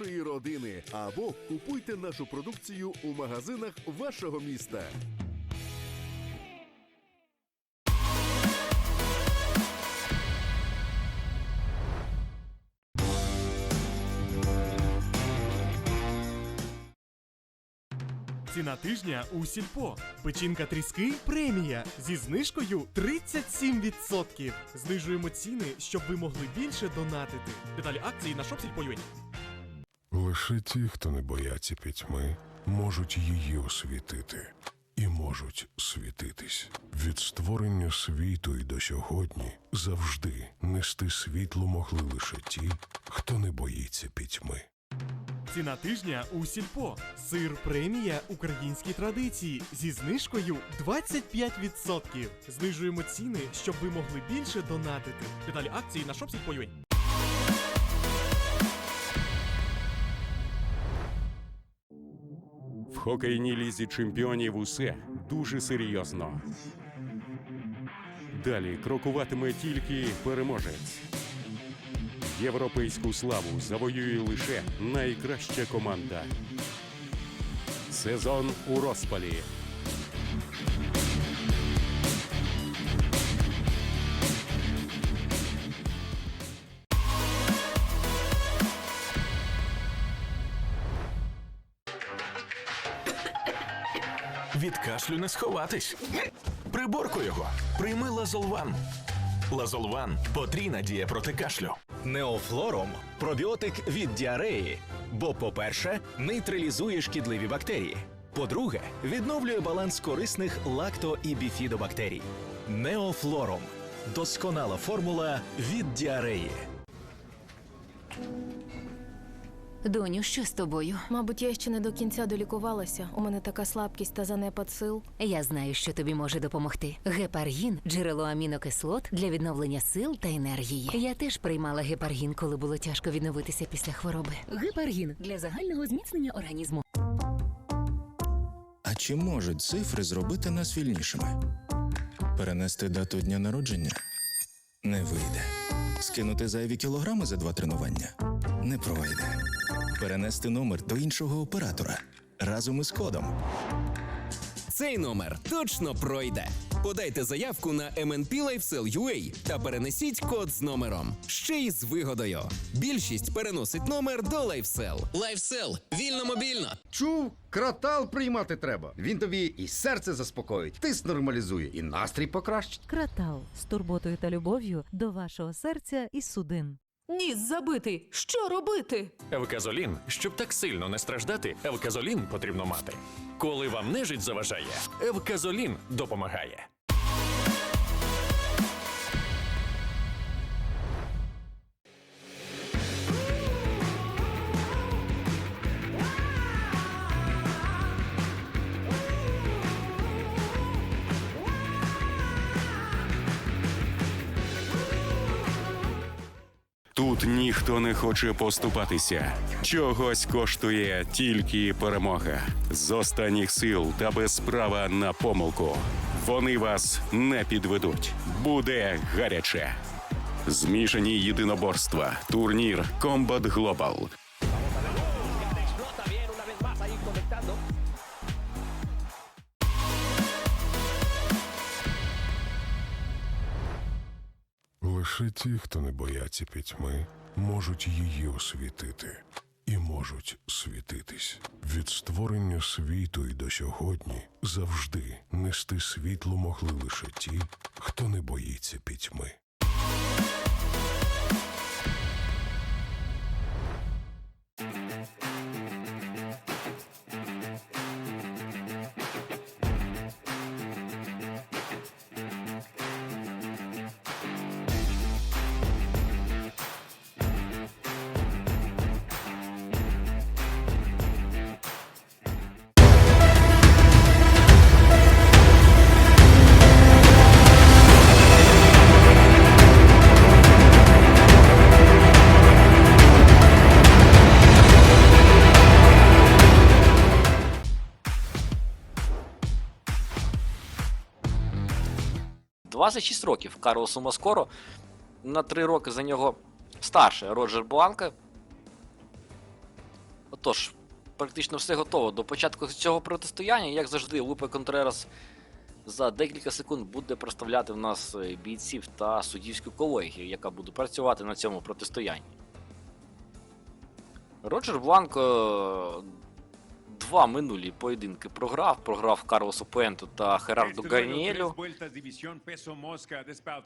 вашої родини або купуйте нашу продукцію у магазинах вашого міста. Ціна тижня у сільпо. Печінка тріски премія зі знижкою 37%. Знижуємо ціни, щоб ви могли більше донатити. Деталі акції на shopsільпо.ua. Лише ті, хто не бояться пітьми, можуть її освітити і можуть світитись. Від створення світу і до сьогодні завжди нести світло могли лише ті, хто не боїться пітьми. Ціна тижня у сільпо. Сир премія українські традиції зі знижкою 25%. Знижуємо ціни, щоб ви могли більше донатити. Деталі акції на shopsільпо.ua. В хокейній лізі чемпіонів усе дуже серйозно. Далі крокуватиме тільки переможець. Європейську славу завоює лише найкраща команда. Сезон у розпалі. Від кашлю не сховатись. Приборку його. Прийми Лазолван. Лазолван потрійна дія проти кашлю. Неофлором пробіотик від діареї. Бо, по-перше, нейтралізує шкідливі бактерії. По-друге, відновлює баланс корисних лакто і біфідобактерій. Неофлором досконала формула від діареї. Доню, що з тобою? Мабуть, я ще не до кінця долікувалася. У мене така слабкість та занепад сил. Я знаю, що тобі може допомогти. Гепаргін джерело амінокислот для відновлення сил та енергії. Я теж приймала гепаргін, коли було тяжко відновитися після хвороби. Гепаргін для загального зміцнення організму. А чи можуть цифри зробити нас вільнішими? Перенести дату дня народження? Не вийде. Скинути зайві кілограми за два тренування? Не пройде. Перенести номер до іншого оператора разом із кодом. Цей номер точно пройде. Подайте заявку на MNP LifeSell та перенесіть код з номером. Ще й з вигодою. Більшість переносить номер до LifeSell. LifeSell. вільно мобільно. Чув, кратал приймати треба. Він тобі і серце заспокоїть, тиск нормалізує, і настрій покращить. Кратал з турботою та любов'ю до вашого серця і судин. Ніс забитий. Що робити? Евказолін, щоб так сильно не страждати, евказолін потрібно мати. Коли вам нежить заважає, евказолін допомагає. Тут ніхто не хоче поступатися. Чогось коштує тільки перемога. З останніх сил та без права на помилку. Вони вас не підведуть. Буде гаряче. Змішані єдиноборства. Турнір Combat Global. Лише ті, хто не бояться пітьми, можуть її освітити і можуть світитись. Від створення світу і до сьогодні завжди нести світло могли лише ті, хто не боїться пітьми. – 26 років Карлосу Москоро. На 3 роки за нього старше Роджер Бланка. Отож, практично все готово. До початку цього протистояння, як завжди, Лупе Контрерас за декілька секунд буде представляти в нас е, бійців та суддівську колегію, яка буде працювати на цьому протистоянні. Роджер Бланко два минулі поєдинки програв. Програв Карлосу Пенту та Херарду Гарніелю.